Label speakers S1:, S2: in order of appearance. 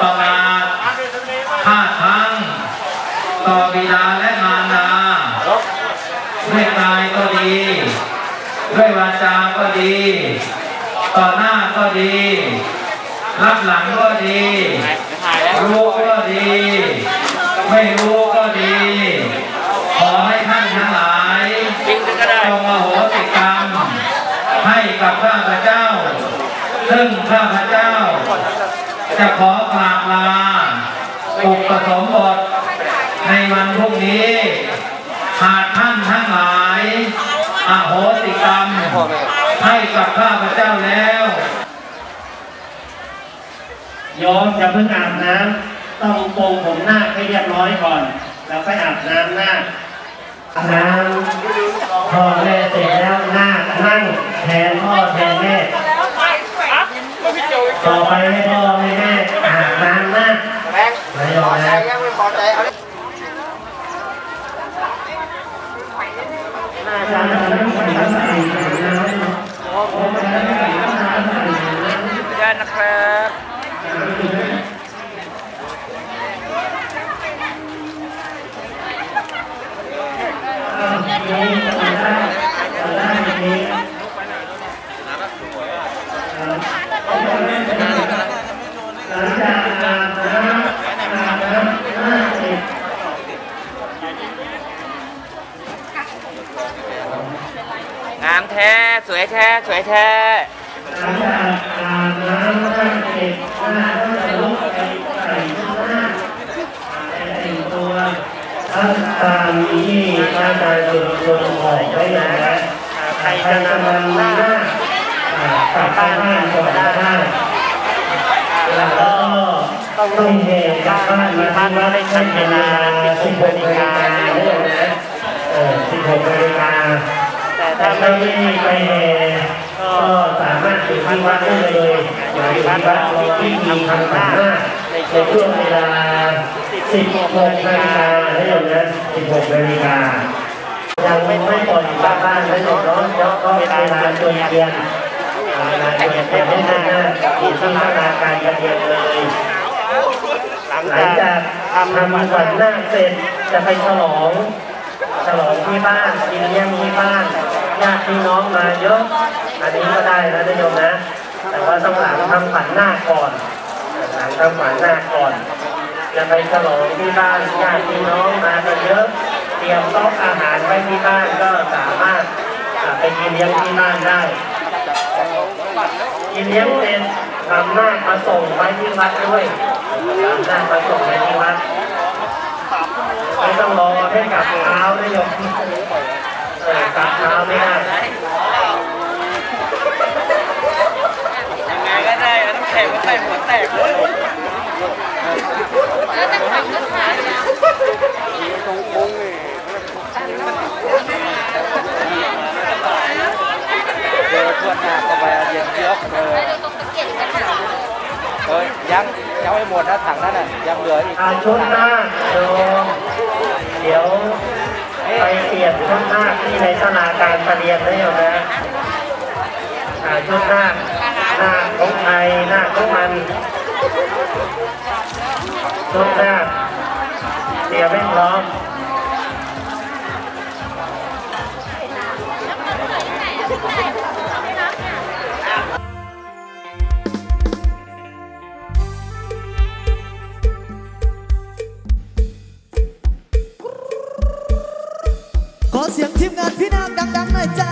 S1: ประมาทพลาดพลั้งต่อบิดาและมารดาด้วยกายก็ดี ด้วยวาจาก็ดี ต่อหน้าก็ดี รับหลังก็ดี รู้ก็ดี ไม่รู้ก็ดี ขอให้ท่านทั้งหลายจงอโหสิกรรม ให้กับข้าพเจ้า ซึ่งข้าพเจ้า จะขอกราบลาอุปสมบทในวันพรุ่งนี้ หากท่านทั้งหลายอโหสิกรรม ให้กับข้าพเจ้าแล้ว
S2: โยมจะเพิ่งอาบน้ำต้องปรงผมหน้าให้เรียบร้อยก่อน แล้วค่อยอาบน้ำหน้าอาบน้ำพ่อแม่เสร็จแล้วหน้านั่งแทนพ่อแทนแม่ต่อไปให้พ่อให้แม่อาบน้ำหน้าไม่ยอมนะหน้าจานนั้นไม่ต้องใส่น้ำ
S3: ได้นะครับ งามแท้ สวยแท้ สวยแท้
S2: ตามที่พระอาจารย์จุลชนบอกไว้นะใครจะนำมันหน้ากลับบ้านก่อนได้แล้วก็ต้องเหตุกลับบ้านมาที่วัดในเวลา16นาฬิกาเนี่ยนะเออ16นาฬิกาแต่ถ้าไม่ไปแห่ก็สามารถอยู่ที่วัดได้เลยอยู่ที่วัดรอพิธีทำขันธ์หน้าในช่วงเวลา 16นาฬิกาให้ยมนะ16นาฬิกายังไม่ไม่ปล่อยกลับบ้านไม่ต้องร้อนเพราะก็เวลาจนเทียนเวลานเทียนให้หน้าที่ที่พัฒนาการกระเทียนเลยหลังจากทำทำวันหน้าเสร็จจะไปฉลองฉลองที่บ้านกินเลี้ยงที่บ้านญาติพี่น้องมาเยอะ อันนี้ก็ได้นะท่านโยมนะ แต่ว่าต้องหลังทำฝันหน้าก่อนหลังทำฝันหน้าก่อน จะไปฉลองที่บ้านญาติพี่น้องมากันเยอะเตรียมโต๊ะอาหารไว้ที่บ้านก็สามารถอ่าไปกินเลี้ยงที่บ้านได้กินเลี้ยงเสร็จทำหน้ามาส่งไว้ที่วัดด้วยทำหน้ามาส่งไว้ที่วัดไม่ต้องรอให้กลับเท้านะโยมเออกลับเท้าไม่ได้
S3: ยังไงก็ได้เอาน้ำแข็งมาใส่หัวแตกเลย เจอทวนหน้าเข้าไปเย็นเยือกเลยเฮ้ยยังยังไม่หมดนะถังนั้นน่ะยังเหลืออีก
S2: อาชุดหน้าโยมเดี๋ยวไปเปลี่ยนชุดหน้าที่ในสนาการประเรียนนะโยมนะอาชุดหน้าหน้าของไทยหน้าของมัน ลูกแรนเสียไม่พร้อมขอเสียงทีมงานพี่นางดังๆหน่อยจ้า